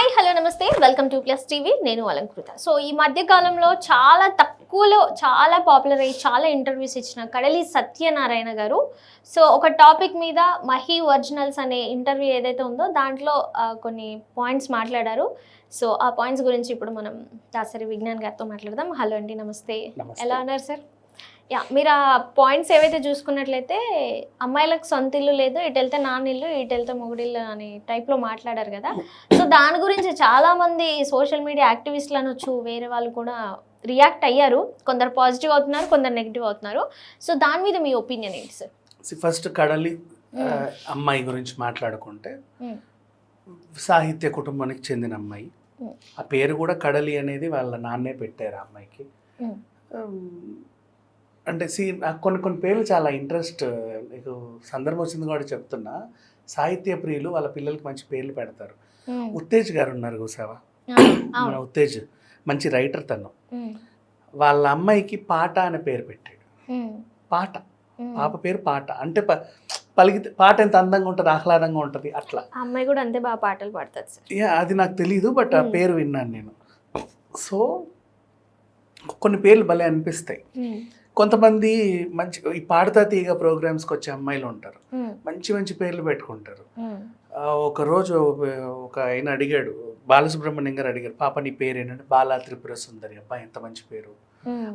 Hi hello నమస్తే. Welcome to plus TV. నేను Alankrita. So ఈ మధ్య కాలంలో చాలా తక్కువలో చాలా పాపులర్ అయ్యి చాలా ఇంటర్వ్యూస్ ఇచ్చిన కడలి సత్యనారాయణ గారు. సో ఒక టాపిక్ మీద మహి ఒరిజినల్స్ అనే ఇంటర్వ్యూ ఏదైతే ఉందో దాంట్లో కొన్ని పాయింట్స్ మాట్లాడారు. సో ఆ పాయింట్స్ గురించి ఇప్పుడు మనం దాసరి విజ్ఞాన్ గారితో మాట్లాడదాం. హలో అండి నమస్తే. ఎలా ఉన్నారు సార్? యా మీరు ఆ పాయింట్స్ ఏవైతే చూసుకున్నట్లయితే అమ్మాయిలకు సొంత ఇల్లు లేదు ఇటు వెళ్తే నాన్న ఇల్లు ఇటు వెళ్తే మొగుడిల్లు అనే టైప్లో మాట్లాడారు కదా. సో దాని గురించి చాలా మంది సోషల్ మీడియా యాక్టివిస్టులు అనొచ్చు వేరే వాళ్ళు కూడా రియాక్ట్ అయ్యారు. కొందరు పాజిటివ్ అవుతున్నారు కొందరు నెగిటివ్ అవుతున్నారు. సో దాని మీద మీ ఒపీనియన్ ఏంటి సార్? ఫస్ట్ కడలి. అమ్మాయి గురించి మాట్లాడుకుంటే. సాహిత్య కుటుంబానికి చెందిన అమ్మాయి. మ్మ్. ఆ పేరు కూడా కడలి అనేది వాళ్ళ నాన్నే పెట్టారు ఆ అమ్మాయికి. అంటే సీ నాకు కొన్ని కొన్ని పేర్లు చాలా ఇంట్రెస్ట్ మీకు సందర్భం వచ్చింది కూడా చెప్తున్నా సాహిత్య ప్రియులు వాళ్ళ పిల్లలకి మంచి పేర్లు పెడతారు. ఉత్తేజ్ గారు ఉన్నారు చూసావా మన ఉత్తేజ్ మంచి రైటర్ తను. వాళ్ళ అమ్మాయికి పాట అనే పేరు పెట్టాడు. పాట. పాప పేరు పాట అంటే పలికితే పాట ఎంత అందంగా ఉంటుంది ఆహ్లాదంగా ఉంటుంది అట్లా అమ్మాయి కూడా అంతే బాగా పాటలు పాడుతుంది సార్ యా అది నాకు తెలియదు బట్ ఆ. పేరు విన్నాను నేను సో కొన్ని పేర్లు భలే అనిపిస్తాయి. కొంతమంది మంచి ఈ పాడతా తీగ ప్రోగ్రామ్స్కి వచ్చే అమ్మాయిలు ఉంటారు. మంచి మంచి పేర్లు పెట్టుకుంటారు ఒక రోజు ఒక ఆయన అడిగాడు బాలసుబ్రహ్మణ్యం గారు అడిగారు పాప నీ పేరు ఏంటంటే బాలా త్రిపుర సుందరి అబ్బా ఎంత మంచి పేరు.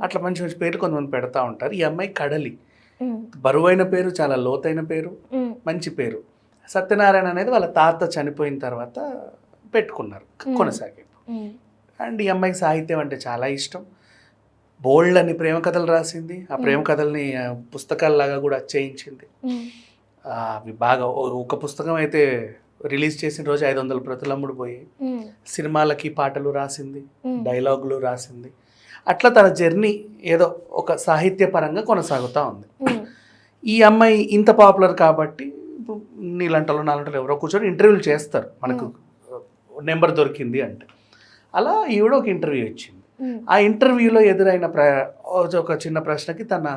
అట్లా మంచి మంచి పేర్లు కొంతమంది పెడతా ఉంటారు ఈ అమ్మాయి కడలి. బరువైన పేరు చాలా లోతైన పేరు. మంచి పేరు సత్యనారాయణ అనేది వాళ్ళ తాత చనిపోయిన తర్వాత పెట్టుకున్నారు. కొనసాగింపు. అండ్ ఈ అమ్మాయికి సాహిత్యం అంటే చాలా ఇష్టం బోల్డ్ అని ప్రేమ కథలు రాసింది. ఆ ప్రేమ కథల్ని పుస్తకాల్లాగా కూడా చేయించింది. అవి బాగా ఒక పుస్తకం అయితే రిలీజ్ చేసిన రోజు ఐదు వందల ప్రతులమ్ముడు పోయి. సినిమాలకి పాటలు రాసింది. డైలాగులు రాసింది. అట్లా తన జర్నీ ఏదో ఒక సాహిత్య పరంగా కొనసాగుతూ ఉంది. ఈ అమ్మాయి ఇంత పాపులర్ కాబట్టి నీలంటలో నాలంటలో ఎవరో కూర్చొని ఇంటర్వ్యూలు చేస్తారు. మనకు నెంబర్ దొరికింది అంటే. అలా ఈవిడ ఒక ఇంటర్వ్యూ ఇచ్చింది. ఆ ఇంటర్వ్యూలో ఎదురైన ప్ర ఒక చిన్న ప్రశ్నకి తన.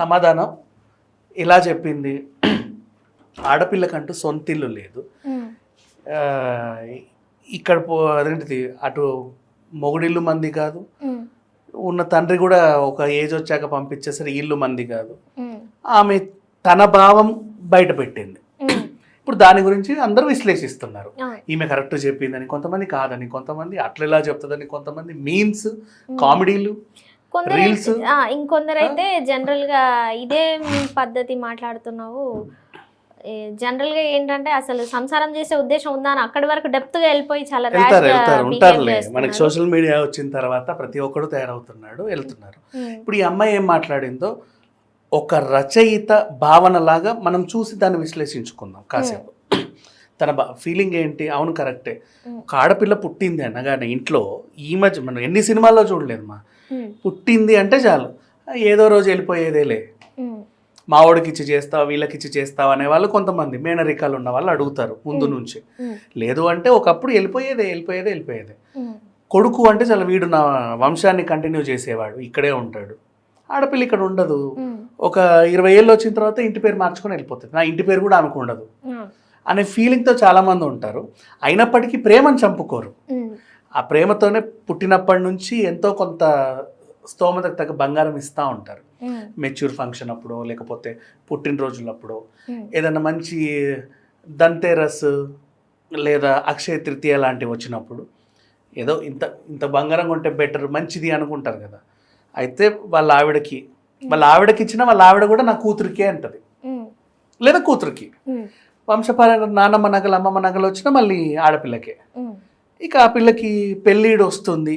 సమాధానం ఇలా చెప్పింది ఆడపిల్లకంటూ సొంతిల్లు లేదు ఇక్కడ పో అదేంటిది అటు మొగుడిల్లు మంది కాదు. ఉన్న తండ్రి కూడా ఒక ఏజ్ వచ్చాక పంపించేసరి ఇల్లు మంది కాదు. ఆమె తన భావం బయట పెట్టింది. ఇప్పుడు దాని గురించి అందరూ విశ్లేషిస్తున్నారు. ఈమె కరెక్ట్ చెప్పిందని కొంతమంది కాదని కొంతమంది అట్లా ఇలా చెప్తుందని కొంతమంది మీన్స్ కామెడీలు కొందరు Reels? అయితే- ఆ, ఇంకొందరు అయితే జనరల్గా ఇదే పద్ధతి మాట్లాడుతున్నావు. జనరల్గా ఏంటంటే అసలు సంసారం చేసే ఉద్దేశం ఉందా అని అక్కడి వరకు డెప్త్గా వెళ్ళిపోయి చాలా ఉంటారులే. మనకి సోషల్ మీడియా వచ్చిన తర్వాత ప్రతి ఒక్కడు తయారవుతున్నాడు వెళ్తున్నారు. ఉమ్, ఇప్పుడు ఈ అమ్మాయి ఏం మాట్లాడిందో ఒక రచయిత భావనలాగా మనం చూసి దాన్ని విశ్లేషించుకుందాం కాసేపు. తన ఫీలింగ్ ఏంటి? అవును కరెక్టే ఒక ఆడపిల్ల పుట్టింది అనగానే ఇంట్లో ఈ మధ్య మనం ఎన్ని సినిమాల్లో చూడలేదు మా పుట్టింది అంటే చాలు. ఏదో రోజు వెళ్ళిపోయేదేలే. ఉమ్, మా వాడికి ఇచ్చి చేస్తావా వీళ్ళకి ఇచ్చి చేస్తావా అనే వాళ్ళు కొంతమంది మేనరికాలు ఉన్న వాళ్ళు అడుగుతారు ముందు నుంచి. లేదు అంటే ఒకప్పుడు వెళ్ళిపోయేదే వెళ్ళిపోయేదే వెళ్ళిపోయేదే. కొడుకు అంటే చాలా వీడు నా వంశాన్ని కంటిన్యూ చేసేవాడు ఇక్కడే ఉంటాడు. ఆడపిల్ల ఇక్కడ ఉండదు. ఒక ఇరవై ఏళ్ళు వచ్చిన తర్వాత ఇంటి పేరు మార్చుకొని వెళ్ళిపోతుంది. నా ఇంటి పేరు కూడా ఆమెకు ఉండదు. అనే ఫీలింగ్తో చాలామంది ఉంటారు. అయినప్పటికీ ప్రేమను చంపుకోరు. ఆ ప్రేమతోనే పుట్టినప్పటి నుంచి ఎంతో కొంత స్తోమతకు తగ్గ బంగారం ఇస్తూ ఉంటారు. మెచ్యూర్ ఫంక్షన్ అప్పుడు లేకపోతే పుట్టినరోజులప్పుడు. ఏదైనా మంచి దంతేరస్ లేదా అక్షయ తృతీయ లాంటివి వచ్చినప్పుడు ఏదో ఇంత ఇంత బంగారం కొంటే బెటర్ మంచిది అనుకుంటారు కదా. అయితే వాళ్ళ ఆవిడకి వాళ్ళ ఆవిడకి ఇచ్చిన వాళ్ళ ఆవిడ కూడా నా కూతురికే అంటది. లేదా కూతురికి. వంశపరంగా నాన్నమ్మ నగలు అమ్మమ్మ నగలు వచ్చినా మళ్ళీ ఆడపిల్లకే. ఇక ఆ పిల్లకి పెళ్ళిడు వస్తుంది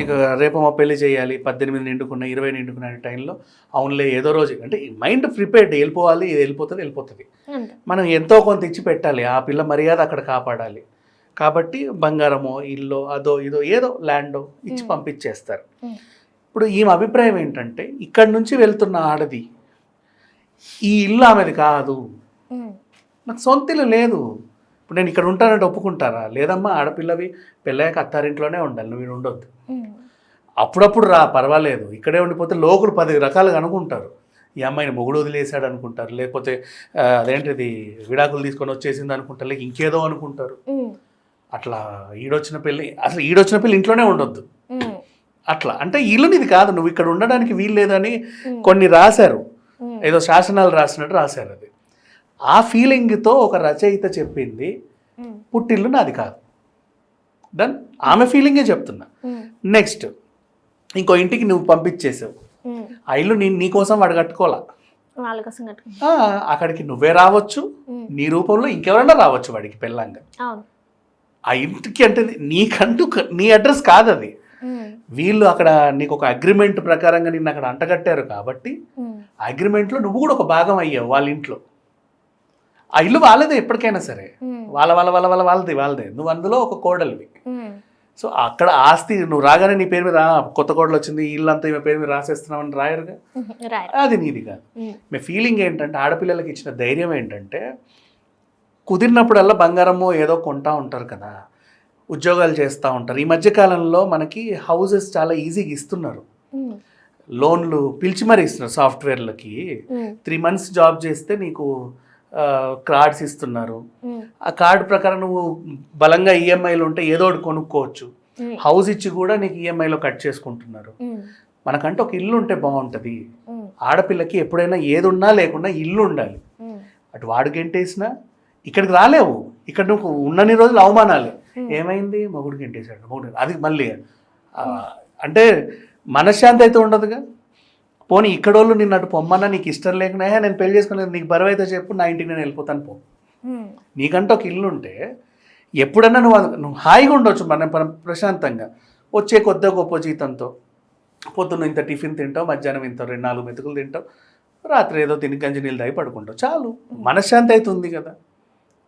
ఇక రేపమ్మ పెళ్ళి చేయాలి పద్దెనిమిది నిండుకున్న ఇరవై నిండుకున్న టైంలో అవునులే ఏదో రోజు. అంటే మైండ్ ప్రిపేర్డ్ వెళ్ళిపోవాలి ఇది వెళ్ళిపోతుంది వెళ్ళిపోతుంది. మనం ఎంతో కొంత ఇచ్చి పెట్టాలి ఆ పిల్ల మర్యాద అక్కడ కాపాడాలి. కాబట్టి బంగారమో ఇల్లు అదో ఇదో ఏదో ల్యాండో ఇచ్చి. పంపించేస్తారు. ఇప్పుడు ఈమె అభిప్రాయం ఏంటంటే ఇక్కడి నుంచి వెళ్తున్న ఆడది ఈ ఇల్లు ఆమెది కాదు. నాకు సొంత ఇల్లు లేదు. ఇప్పుడు నేను ఇక్కడ ఉంటానంటే ఒప్పుకుంటారా? లేదమ్మా ఆడపిల్లవి పెళ్ళాక అత్తారింట్లోనే ఉండాలి నువ్వు ఉండొద్దు. అప్పుడప్పుడు రా పర్వాలేదు. ఇక్కడే ఉండిపోతే లోకులు పది రకాలుగా అనుకుంటారు. ఈ అమ్మాయిని మొగుడు వదిలేశాడు అనుకుంటారు లేకపోతే అదేంటిది విడాకులు తీసుకొని వచ్చేసింది అనుకుంటారు లేక ఇంకేదో అనుకుంటారు. అట్లా ఈడొచ్చిన పెళ్ళి అసలు ఈడొచ్చిన పెళ్ళి ఇంట్లోనే ఉండొద్దు. అట్లా. అంటే ఇల్లునిది కాదు నువ్వు ఇక్కడ ఉండడానికి వీలు లేదని కొన్ని రాశారు. ఏదో శాసనాలు రాసినట్టు రాశారు అది. ఆ ఫీలింగ్తో ఒక రచయిత చెప్పింది పుట్టిల్లు నాది కాదు. డన్ ఆమె ఫీలింగే చెప్తున్నా. నెక్స్ట్ ఇంకో ఇంటికి నువ్వు పంపించేసావు. ఆ ఇల్లు నీ నీకోసం వాడు కట్టుకోవాలా? వాళ్ళ కోసం కట్టుకుంటా ఆ, అక్కడికి నువ్వే రావచ్చు. నీ రూపంలో ఇంకెవరైనా రావచ్చు వాడికి పెళ్ళంగా. ఆ ఇంటికి అంటే నీకంటూ నీ అడ్రస్ కాదు అది వీళ్ళు అక్కడ నీకు ఒక అగ్రిమెంట్ ప్రకారంగా నిన్ను అక్కడ అంటగట్టారు కాబట్టి అగ్రిమెంట్లో నువ్వు కూడా ఒక భాగం అయ్యావు వాళ్ళ ఇంట్లో. ఆ ఇల్లు వాళ్ళదే ఎప్పటికైనా సరే. ఉమ్, వాళ్ళ వాళ్ళ వాళ్ళ వాళ్ళ వాళ్ళది వాళ్ళదే. నువ్వు అందులో ఒక కోడలివి. ఉమ్, సో అక్కడ ఆస్తి నువ్వు రాగానే నీ పేరు మీద "ఆ, కొత్త కోడలు వచ్చింది ఈ ఇల్లు అంతా ఈమె పేరు మీద రాసేస్తున్నామని రాయరుగా? అది నీది కాదు. మీ ఫీలింగ్ ఏంటంటే ఆడపిల్లలకి ఇచ్చిన ధైర్యం ఏంటంటే కుదిరినప్పుడల్లా బంగారము ఏదో కొంటా ఉంటారు కదా. ఉద్యోగాలు చేస్తూ ఉంటారు. ఈ మధ్య కాలంలో మనకి హౌసెస్ చాలా ఈజీగా ఇస్తున్నారు. లోన్లు పిలిచి మరీ ఇస్తున్నారు సాఫ్ట్వేర్లకి త్రీ మంత్స్ జాబ్ చేస్తే నీకు కార్డ్స్ ఇస్తున్నారు. ఆ కార్డు ప్రకారం నువ్వు బలంగా ఈఎంఐలు ఉంటే ఏదో ఒకటి కొనుక్కోవచ్చు. హౌస్ ఇచ్చి కూడా నీకు ఈఎంఐలో కట్ చేసుకుంటున్నారు. మనకంటే ఒక ఇల్లు ఉంటే బాగుంటుంది. ఆడపిల్లకి ఎప్పుడైనా ఏది ఉన్నా లేకున్నా ఇల్లు ఉండాలి. అటు వాడు గెంటేసినా ఇక్కడికి రాలేవు. ఇక్కడ నువ్వు ఉన్నన్ని రోజులు అవమానాలే. ఏమైంది? మొగుడు గెంటేశాడు. మొగుడు అది మళ్ళీ అంటే మనశ్శాంతి అయితే ఉండదుగా? పోనీ ఇక్కడోళ్ళు నిన్ను అటు పొమ్మన్నా నీకు ఇష్టం లేకున్నా "ఏ, నేను పెళ్ళి చేసుకునేది నీకు బరువు అయితే చెప్పు నా ఇంటికి నేను వెళ్ళిపోతాను పో. నీకంటే ఒక ఇల్లు ఉంటే ఎప్పుడన్నా నువ్వు నువ్వు హాయిగా ఉండొచ్చు మన ప్ర- ప్రశాంతంగా. వచ్చే కొద్ది గొప్ప జీతంతో. పొద్దున్న ఇంత టిఫిన్ తింటావు మధ్యాహ్నం ఇంత రెండు నాలుగు మెతుకులు తింటావు రాత్రి ఏదో తిని గంజి నీళ్ళు తాగి పడుకుంటావు. చాలు. మనశ్శాంతి అయితే ఉంది కదా?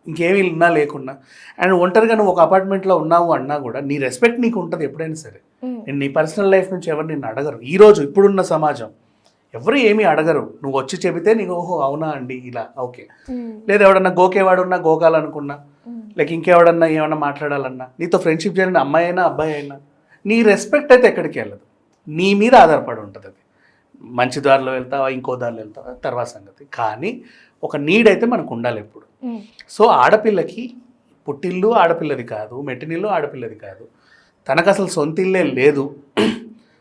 ఇంకేమీ ఉన్నా లేకున్నా. అండ్ ఒంటరిగా నువ్వు ఒక అపార్ట్మెంట్లో ఉన్నావు అన్నా కూడా నీ రెస్పెక్ట్ నీకు ఉంటుంది ఎప్పుడైనా సరే. నేను నీ పర్సనల్ లైఫ్ నుంచి ఎవరు నిన్ను అడగరు. ఈరోజు ఇప్పుడున్న సమాజం ఎవరు ఏమీ అడగరు. నువ్వు వచ్చి చెబితే నీకు ఓహో అవునా అండి? ఇలా ఓకే. లేదా ఎవడన్నా గోకేవాడున్నా గోకాలనుకున్నా లేక ఇంకెవడన్నా ఏమన్నా మాట్లాడాలన్నా నీతో ఫ్రెండ్షిప్ చేయాలని అమ్మాయి అయినా అబ్బాయి అయినా నీ రెస్పెక్ట్ అయితే ఎక్కడికి వెళ్ళదు. నీ మీద ఆధారపడి ఉంటుంది అది. మంచి దారిలో వెళ్తావా ఇంకో దారిలో వెళ్తావా తర్వాత సంగతి. కానీ ఒక నీడ్ అయితే మనకు ఉండాలి ఎప్పుడు. సో ఆడపిల్లకి పుట్టిల్లు ఆడపిల్లది కాదు మెట్టినిల్లు ఆడపిల్లది కాదు. తనకు అసలు సొంత ఇల్లే లేదు.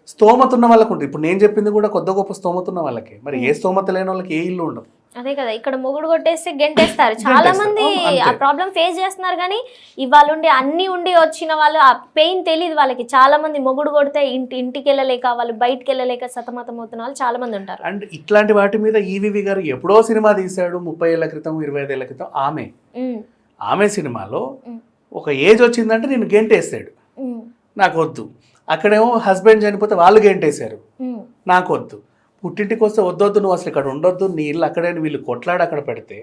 స్తోమతున్న వాళ్ళకు ఉంటుంది ఇప్పుడు నేను చెప్పింది కూడా కొద్ది గొప్ప స్తోమతున్న ఉన్న వాళ్ళకి. మరి ఏ స్తోమత లేని వాళ్ళకి ఏ ఇల్లు ఉండదు. అదే కదా ఇక్కడ మొగుడు కొట్టేస్తే గెంటేస్తారు. చాలా. మంది. ఆ ప్రాబ్లం ఫేస్ చేస్తున్నారు కానీ ఇవాళ ఉండి అన్ని ఉండి వచ్చిన వాళ్ళు ఆ పెయిన్ తెలియదు వాళ్ళకి. చాలా మంది మొగుడు కొడితే ఇంటి ఇంటికి వెళ్ళలేక వాళ్ళు బయటికి వెళ్ళలేక సతమతం అవుతున్న వాళ్ళు చాలా మంది ఉంటారు. అండ్ ఇట్లాంటి వాటి మీద ఈవివి గారు ఎప్పుడో సినిమా తీశాడు ముప్పై ఏళ్ళ క్రితం ఇరవై ఐదేళ్ళ క్రితం ఆమె. ఆమె సినిమాలో ఒక ఏజ్ వచ్చిందంటే నేను గెంటేస్తాడు. నాకు వద్దు అక్కడేమో హస్బెండ్ చనిపోతే వాళ్ళు గెంటేశారు. నాకు వద్దు పుట్టింటికి వస్తే వద్దొద్దు నువ్వు అసలు ఇక్కడ ఉండొద్దు నీ ఇల్లు అక్కడే వీళ్ళు కొట్లాడి అక్కడ పెడితే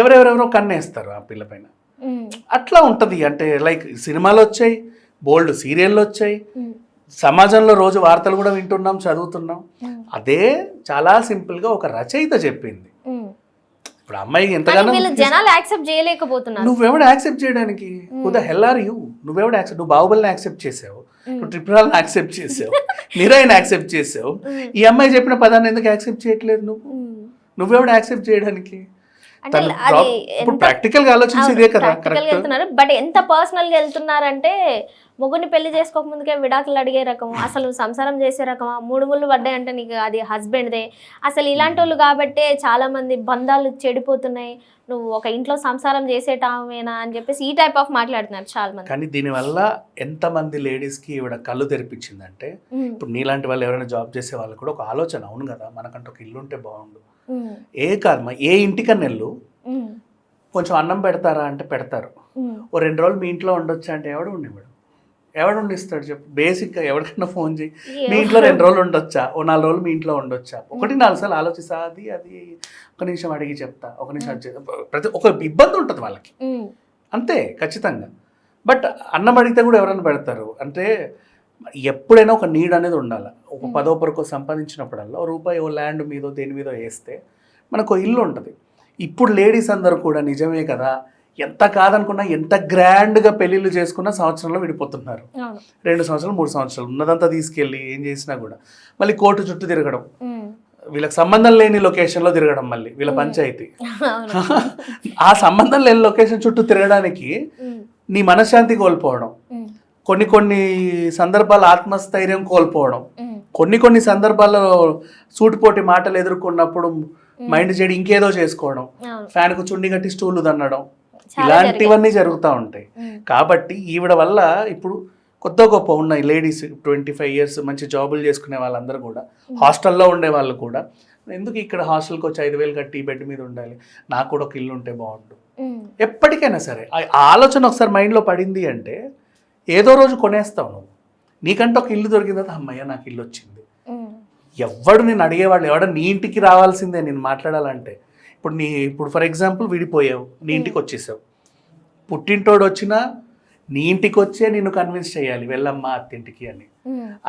ఎవరెవరెవరో కన్నేస్తారు ఆ పిల్ల పైన. అట్లా ఉంటుంది. అంటే లైక్ సినిమాలు వచ్చాయి బోల్డ్ సీరియళ్ళు వచ్చాయి సమాజంలో రోజు వార్తలు కూడా వింటున్నాం చదువుతున్నాం. అదే చాలా సింపుల్గా ఒక రచయిత చెప్పింది. ఇప్పుడు అమ్మాయి ఎంతగానో జనాలు యాక్సెప్ట్ చేయలేకపోతున్నారు. నువ్వెవడు యాక్సెప్ట్ చేయడానికి? హెల్ ఆర్ యూ నువ్వెవడు యాక్సెప్ట్ నువ్వు బాహుబలిని యాక్సెప్ట్ చేసావు. నువ్వు ట్రిపురాల్ని యాక్సెప్ట్ చేసావు. నిరాయిని యాక్సెప్ట్ చేసావు. ఈ అమ్మాయి చెప్పిన పదాన్ని ఎందుకు యాక్సెప్ట్ చేయట్లేదు నువ్వు. నువ్వెవడు యాక్సెప్ట్ చేయడానికి? ఇప్పుడు ప్రాక్టికల్గా ఆలోచించి ఇదే కదా బట్ ఎంత పర్సనల్గా వెళ్తున్నారంటే మొగుని పెళ్ళి చేసుకోక ముందుకే విడాకులు అడిగే రకం అసలు సంసారం చేసే రకమా? మూడు ముళ్ళు పడ్డాయంటే నీకు అది హస్బెండ్దే. అసలు ఇలాంటి వాళ్ళు కాబట్టే చాలా మంది బంధాలు చెడిపోతున్నాయి. నువ్వు ఒక ఇంట్లో సంసారం చేసేటామేనా అని చెప్పేసి ఈ టైప్ ఆఫ్ మాట్లాడుతున్నారు చాలా మంది కానీ దీనివల్ల ఎంతమంది లేడీస్కి ఈవిడ కళ్ళు తెరిపించిందంటే ఇప్పుడు నీలాంటి వాళ్ళు ఎవరైనా జాబ్ చేసే వాళ్ళు కూడా ఒక ఆలోచన అవును కదా మనకంటే ఒక ఇల్లు ఉంటే బాగుండు. ఏ కాదు మా ఏ ఇంటికన్నా వెళ్ళు. కొంచెం అన్నం పెడతారా అంటే పెడతారు. ఓ రెండు రోజులు మీ ఇంట్లో ఉండొచ్చా అంటే ఎవడు ఉండేవాడు ఎవడు ఉండిస్తాడు చెప్పు? బేసిక్గా ఎవరికైనా ఫోన్ చేయి. మీ ఇంట్లో రెండు రోజులు ఉండొచ్చా? ఓ నాలుగు రోజులు మీ ఇంట్లో ఉండొచ్చా? ఒకటి నాలుగు సార్లు ఆలోచిస్తా అది అది ఒక నిమిషం అడిగి చెప్తా ఒక నిమిషం. ప్రతి ఒక ఇబ్బంది ఉంటుంది వాళ్ళకి. అంతే ఖచ్చితంగా. బట్ అన్నం అడిగితే కూడా ఎవరైనా పెడతారు. అంటే ఎప్పుడైనా ఒక నీడ్ అనేది ఉండాలి. ఒక. పదో పరకో సంపాదించినప్పుడల్లా రూపాయి ఓ ల్యాండ్ మీదో దేని మీదో వేస్తే మనకు ఇల్లు ఉంటుంది. ఇప్పుడు లేడీస్ అందరూ కూడా నిజమే కదా? ఎంత కాదనుకున్నా ఎంత గ్రాండ్గా పెళ్ళిళ్ళు చేసుకున్నా సంవత్సరంలో విడిపోతున్నారు. రెండు సంవత్సరాలు మూడు సంవత్సరాలు. ఉన్నదంతా తీసుకెళ్ళి ఏం చేసినా కూడా. మళ్ళీ కోర్టు చుట్టూ తిరగడం. వీళ్ళకి సంబంధం లేని లొకేషన్లో తిరగడం మళ్ళీ వీళ్ళ. పంచాయతీ. ఆ సంబంధం లేని లొకేషన్ చుట్టూ తిరగడానికి నీ మనశ్శాంతి కోల్పోవడం. కొన్ని కొన్ని సందర్భాలు ఆత్మస్థైర్యం కోల్పోవడం. కొన్ని కొన్ని సందర్భాల్లో సూటిపోటి మాటలు ఎదుర్కొన్నప్పుడు మైండ్ చెడి ఇంకేదో చేసుకోవడం. ఫ్యాన్కు చుండి కట్టి స్టూలు దన్నడం ఇలాంటివన్నీ జరుగుతూ ఉంటాయి. కాబట్టి ఈవిడ వల్ల ఇప్పుడు కొత్త గొప్ప ఉన్నాయి లేడీస్ ట్వంటీ ఫైవ్ ఇయర్స్ మంచి జాబులు చేసుకునే వాళ్ళందరూ కూడా. హాస్టల్లో ఉండే వాళ్ళు కూడా. ఎందుకు ఇక్కడ హాస్టల్కి వచ్చి ఐదు వేలు కట్టి బెడ్ మీద ఉండాలి? నాకు కూడా ఒక ఇల్లు ఉంటే బాగుండు. ఎప్పటికైనా సరే. ఆలోచన ఒకసారి మైండ్లో పడింది అంటే ఏదో రోజు కొనేస్తావు నువ్వు. నీకంటే ఒక ఇల్లు దొరికిన తర్వాత అమ్మయ్య నాకు ఇల్లు వచ్చింది. ఉమ్, ఎవ్వడు నేను అడిగేవాళ్ళు ఎవడ నీ ఇంటికి రావాల్సిందే నేను మాట్లాడాలంటే. ఇప్పుడు నీ ఇప్పుడు ఫర్ ఎగ్జాంపుల్ విడిపోయావు నీ ఇంటికి వచ్చేసావు. పుట్టింటోడు వచ్చినా నీ ఇంటికి వచ్చే నిన్ను కన్విన్స్ చేయాలి వెళ్ళమ్మా అత్తింటికి అని.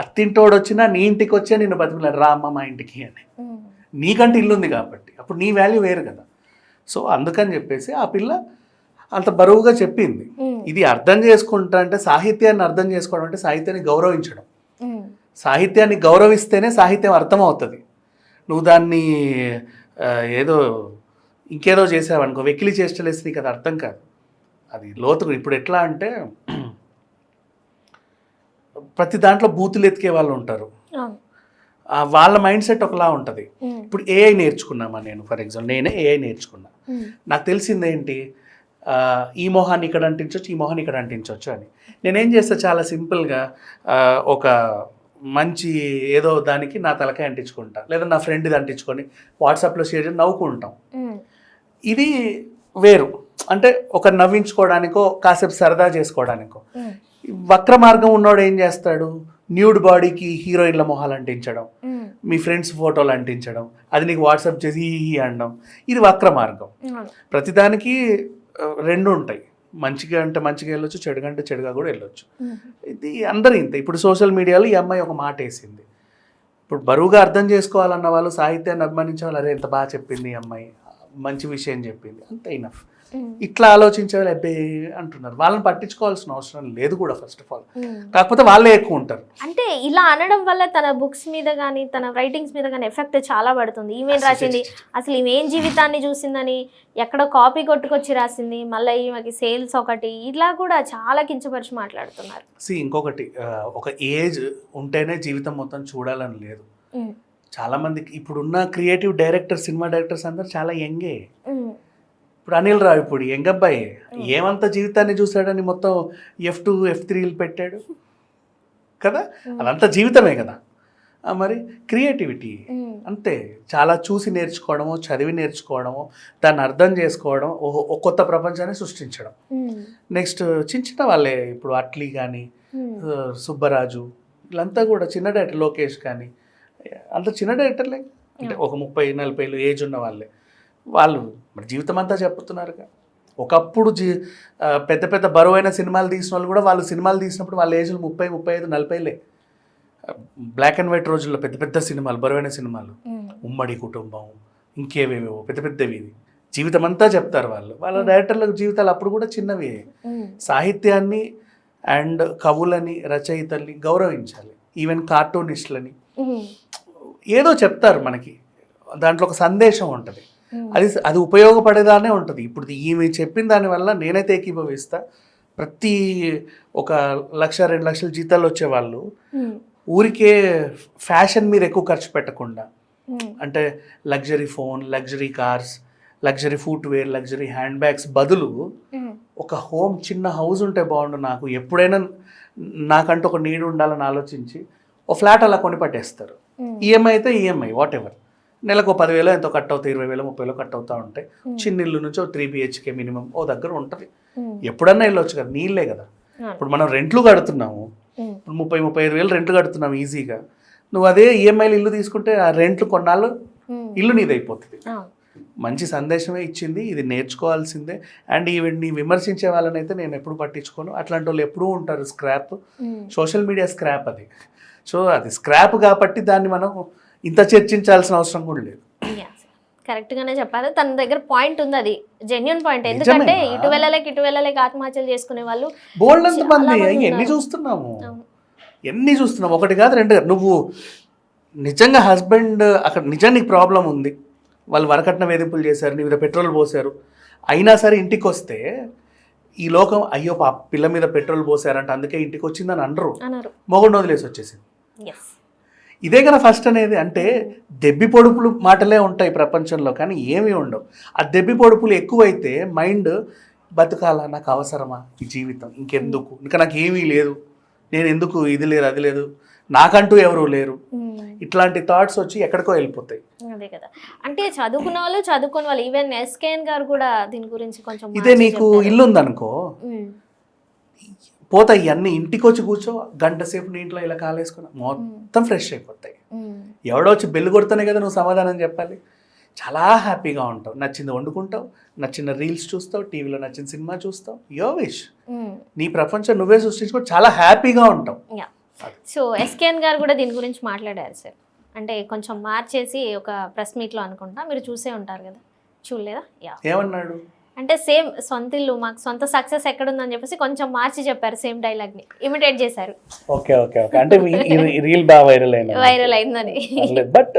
అత్తింటోడు వచ్చినా నీ ఇంటికి వచ్చే నిన్ను బతుకులాడు రా అమ్మ మా ఇంటికి అని. నీకంటే ఇల్లు ఉంది కాబట్టి అప్పుడు నీ వాల్యూ వేరు కదా. సో అందుకని చెప్పేసి ఆ పిల్ల అంత బరువుగా చెప్పింది. ఇది అర్థం చేసుకుంటా అంటే సాహిత్యాన్ని అర్థం చేసుకోవడం అంటే సాహిత్యాన్ని గౌరవించడం. సాహిత్యాన్ని గౌరవిస్తేనే సాహిత్యం అర్థమవుతుంది. నువ్వు దాన్ని ఏదో ఇంకేదో చేసావనుకో వెకిలి చేష్టలేసి నీకు అది అర్థం కాదు. అది లోతు ఇప్పుడు ఎట్లా అంటే ప్రతి దాంట్లో బూతులు ఎతికే వాళ్ళు ఉంటారు. వాళ్ళ మైండ్ సెట్ ఒకలా ఉంటుంది. ఇప్పుడు ఏఐ నేర్చుకున్నామా నేను ఫర్ ఎగ్జాంపుల్ నేనే ఏఐ నేర్చుకున్నా. నాకు తెలిసిందేంటి ఆ, ఈ మొహాన్ని ఇక్కడ అంటించవచ్చు ఈ మొహాన్ని ఇక్కడ అంటించవచ్చు అని. నేనేం చేస్తా చాలా సింపుల్గా ఒక మంచి ఏదో దానికి నా తలకాయ అంటించుకుంటా. లేదా నా ఫ్రెండ్ది అంటించుకొని వాట్సాప్లో షేర్ చేసి నవ్వుకుంటాం. ఇది వేరు. అంటే ఒక నవ్వించుకోవడానికో కాసేపు సరదా చేసుకోవడానికో. వక్ర మార్గం ఉన్నోడు ఏం చేస్తాడు? న్యూడ్ బాడీకి హీరోయిన్ల మొహాలు అంటించడం. మీ ఫ్రెండ్స్ ఫోటోలు అంటించడం. అది నీకు వాట్సాప్ చేసి ఈ అనడం. ఇది వక్ర మార్గం. ప్రతిదానికి రెండు ఉంటాయి. మంచిగా అంటే మంచిగా వెళ్ళొచ్చు చెడుగా అంటే చెడుగా కూడా వెళ్ళొచ్చు. ఇది అందరూ ఇంత. ఇప్పుడు సోషల్ మీడియాలో ఈ అమ్మాయి ఒక మాట వేసింది. ఇప్పుడు బరువుగా అర్థం చేసుకోవాలన్న వాళ్ళు సాహిత్యాన్ని అభిమానించే వాళ్ళు అరే ఎంత బాగా చెప్పింది ఈ అమ్మాయి. మంచి విషయం చెప్పింది. అంత ఇనఫ్ ఇట్లా ఆలోచించే వాళ్ళు అబ్బే అంటున్నారు. వాళ్ళని పట్టించుకోవాల్సిన అవసరం లేదు కూడా ఫస్ట్ ఆఫ్ ఆల్. కాకపోతే వాళ్ళే ఎక్కువ ఉంటారు. అంటే ఇలా అనడం వల్ల తన బుక్స్ మీద కానీ తన రైటింగ్స్ మీద కానీ ఎఫెక్ట్ చాలా పడుతుంది. ఈమె రాసింది అసలు ఈమె ఏం జీవితాన్ని చూసిందని ఎక్కడో కాపీ కొట్టుకొచ్చి రాసింది మళ్ళీ ఈమెకి సేల్స్ ఒకటి ఇలా కూడా చాలా కించపరిచి మాట్లాడుతున్నారు. సి ఇంకొకటి ఒక ఏజ్ ఉంటేనే జీవితం మొత్తం చూడాలని లేదు. చాలా మందికి ఇప్పుడున్న క్రియేటివ్ డైరెక్టర్ సినిమా డైరెక్టర్స్ అందరు చాలా యంగే. ఇప్పుడు అనిల్ రావు ఇప్పుడు యంగ్ అబ్బాయి ఏమంత జీవితాన్ని చూశాడని మొత్తం ఎఫ్ టూ ఎఫ్ త్రీలు పెట్టాడు. కదా? అదంతా జీవితమే కదా. మరి క్రియేటివిటీ. అంతే. చాలా చూసి నేర్చుకోవడము చదివి నేర్చుకోవడము దాన్ని అర్థం చేసుకోవడం ఓ కొత్త ప్రపంచాన్ని సృష్టించడం. నెక్స్ట్ చిన్న చిన్న వాళ్ళే ఇప్పుడు అట్లీ కానీ సుబ్బరాజు వీళ్ళంతా కూడా చిన్న డైరెక్టర్ లోకేష్ కానీ అంత చిన్న డైరెక్టర్లే. అంటే ఒక ముప్పై నలభై ఏజ్ ఉన్న వాళ్ళే. వాళ్ళు మరి జీవితం అంతా చెప్తున్నారుగా ఒకప్పుడు జీ పెద్ద పెద్ద బరువైన సినిమాలు తీసిన వాళ్ళు కూడా వాళ్ళు సినిమాలు తీసినప్పుడు వాళ్ళ ఏజ్లు ముప్పై ముప్పై ఐదు నలభైలే బ్లాక్ అండ్ వైట్ రోజుల్లో పెద్ద పెద్ద సినిమాలు బరువైన సినిమాలు. ఉమ్, ఉమ్మడి కుటుంబం ఇంకేవేవో పెద్ద పెద్దవి జీవితం అంతా చెప్తారు వాళ్ళు. వాళ్ళ డైరెక్టర్లకు జీవితాలు అప్పుడు కూడా చిన్నవి. సాహిత్యాన్ని అండ్ కవులని రచయితల్ని గౌరవించాలి. ఈవెన్ కార్టూనిస్టులని. ఏదో చెప్తారు మనకి. దాంట్లో ఒక సందేశం ఉంటుంది. అది అది ఉపయోగపడేదానే ఉంటుంది. ఇప్పుడు ఈమె చెప్పిన దానివల్ల నేనైతే ఏకీభవిస్తా ప్రతి ఒక లక్ష రెండు లక్షల జీతాలు వచ్చేవాళ్ళు ఉమ్, ఊరికే ఫ్యాషన్ మీద ఎక్కువ ఖర్చు పెట్టకుండా. అంటే luxury phone luxury cars luxury footwear luxury hand bags బదులు ఒక హోమ్ చిన్న హౌస్ ఉంటే బాగుండు నాకు. ఎప్పుడైనా నాకంటూ ఒక నీడు ఉండాలని ఆలోచించి ఓ ఫ్లాట్ అలా కొని పట్టేస్తారు. ఈఎంఐ అయితే ఈఎంఐ వాట్ ఎవర్ నెలకు పదివేలు ఎంతో కట్ అవుతాయి ఇరవై వేలు ముప్పై వేలు కట్ అవుతూ ఉంటాయి. Hmm. చిన్న ఇల్లు నుంచి ఓ three B H K minimum ఓ దగ్గర ఉంటుంది. ఉమ్, ఎప్పుడన్నా వెళ్ళొచ్చు కదా నీళ్ళే కదా. ఇప్పుడు మనం రెంట్లు కడుతున్నాము. ఇప్పుడు ముప్పై ముప్పై ఐదు వేలు రెంట్లు కడుతున్నాం ఈజీగా. నువ్వు అదే ఈఎంఐలు ఇల్లు తీసుకుంటే ఆ రెంట్లు కొన్నాళ్ళు ఇల్లు నీదైపోతుంది. మంచి సందేశమే ఇచ్చింది ఇది నేర్చుకోవాల్సిందే. అండ్ ఈవెన్ని విమర్శించే వాళ్ళని అయితే నేను ఎప్పుడు పట్టించుకోను. అట్లాంటి వాళ్ళు ఎప్పుడూ ఉంటారు స్క్రాప్. సోషల్ మీడియా స్క్రాప్ అది. సో అది స్క్రాప్ కాబట్టి దాన్ని మనం ఇంత చర్చించాల్సిన అవసరం కూడా లేదు. Yes. కరెక్ట్ గానే చెప్పారు. తన దగ్గర పాయింట్ ఉంది అది. జెన్యున్ పాయింట్ ఎందుకంటే? ఇటు వెళ్ళలేక ఇటు వెళ్ళలేక ఆత్మహత్యలు చేసుకునే వాళ్ళు బోల్డ్ అంత మంది ఎన్ని. చూస్తున్నాము. ఎన్ని చూస్తున్నాము? ఒకటి కాదు రెండు కాదు. నువ్వు నిజంగా హస్బెండ్ అక్కడ నిజంగా నీకు ప్రాబ్లం ఉంది. వాళ్ళు వరకట్న వేధింపులు చేశారు నీ మీద పెట్రోల్ పోసారు అయినా సరే ఇంటికి వస్తే ఈ లోకం అయ్యో పిల్ల మీద పెట్రోల్ పోసారంట అందుకే ఇంటికి వచ్చిందని అనరు. మొగుడిని వదిలేసి వచ్చేసింది. ఇదే కదా ఫస్ట్ అనేది అంటే దెబ్బి పొడుపులు మాటలే ఉంటాయి ప్రపంచంలో కానీ ఏమీ ఉండవు. ఆ దెబ్బి పొడుపులు ఎక్కువైతే మైండ్ బతకాలా? నాకు అవసరమా ఈ జీవితం? ఇంకెందుకు? ఇంకా నాకు ఏమీ లేదు. నేను ఎందుకు ఇది లేదు అది లేదు? నాకంటూ ఎవరు లేరు. ఇట్లాంటి థాట్స్ వచ్చి ఎక్కడికో వెళ్ళిపోతాయి. అదే కదా. అంటే చదువుకున్న వాళ్ళు చదువుకున్న వాళ్ళు ఈవెన్ ఎస్కేఎన్ గారు కూడా దీని గురించి కొంచెం ఇదే నీకు. ఇల్లు ఉందనుకో ఉమ్, పోతాయి ఇవన్నీ ఇంటికి వచ్చి కూర్చో గంట సేపు నీ ఇంట్లో ఇలా కాలేసుకున్నా మొత్తం ఫ్రెష్ అయిపోతాయి. ఎవడో వచ్చి బెల్లు కొడితేనే కదా నువ్వు సమాధానం చెప్పాలి. చాలా హ్యాపీగా ఉంటావు. నచ్చింది వండుకుంటావు నచ్చిన రీల్స్ చూస్తావు టీవీలో నచ్చిన సినిమా చూస్తావు. యో విష్ నీ ప్రపంచం నువ్వే సృష్టించుకో చాలా హ్యాపీగా ఉంటావు. యా సో ఎస్కేఎన్ గారు కూడా దీని గురించి మాట్లాడారు సార్ అంటే కొంచెం మార్చేసి ఒక ప్రెస్ మీట్లో అనుకుంటా మీరు చూసే ఉంటారు కదా. చూడలేదా? ఏమన్నాడు? అంటే సేమ్ సొంత ఇల్లు మాకు సొంత సక్సెస్ ఎక్కడుందని చెప్పేసి కొంచెం మార్చి చెప్పారు సేమ్ డైలాగ్ని ఇమిటేట్ చేశారు. Okay okay okay. అంటే రీల్ బాగా వైరల్ వైరల్ అయిందని. బట్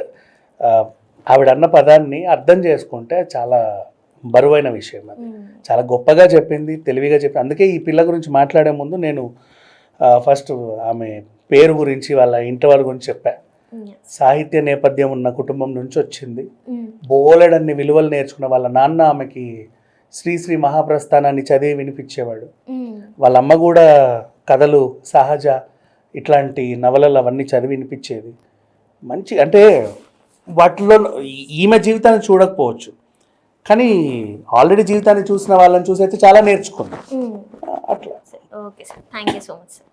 ఆవిడ అన్న పదాన్ని అర్థం చేసుకుంటే చాలా బరువైన విషయం అది. ఉమ్, చాలా గొప్పగా చెప్పింది తెలివిగా చెప్పింది అందుకే ఈ పిల్ల గురించి మాట్లాడే ముందు నేను ఫస్ట్ ఆమె పేరు గురించి వాళ్ళ ఇంటి వారి గురించి చెప్పా. ఉమ్, సాహిత్య నేపథ్యం ఉన్న కుటుంబం నుంచి వచ్చింది. ఉమ్, బోలెడన్ని విలువలు నేర్చుకున్న వాళ్ళ నాన్న ఆమెకి శ్రీశ్రీ మహాప్రస్థానాన్ని చదివి వినిపించేవాడు. వాళ్ళ అమ్మ కూడా కథలు సహజ ఇట్లాంటి నవలలు అవన్నీ చదివి వినిపించేది. మంచి అంటే వాటిలో ఈమె జీవితాన్ని చూడకపోవచ్చు. కానీ ఆల్రెడీ జీవితాన్ని చూసిన వాళ్ళని చూసి అయితే చాలా నేర్చుకుంది. అట్లా. Okay sir. Thank you so much sir.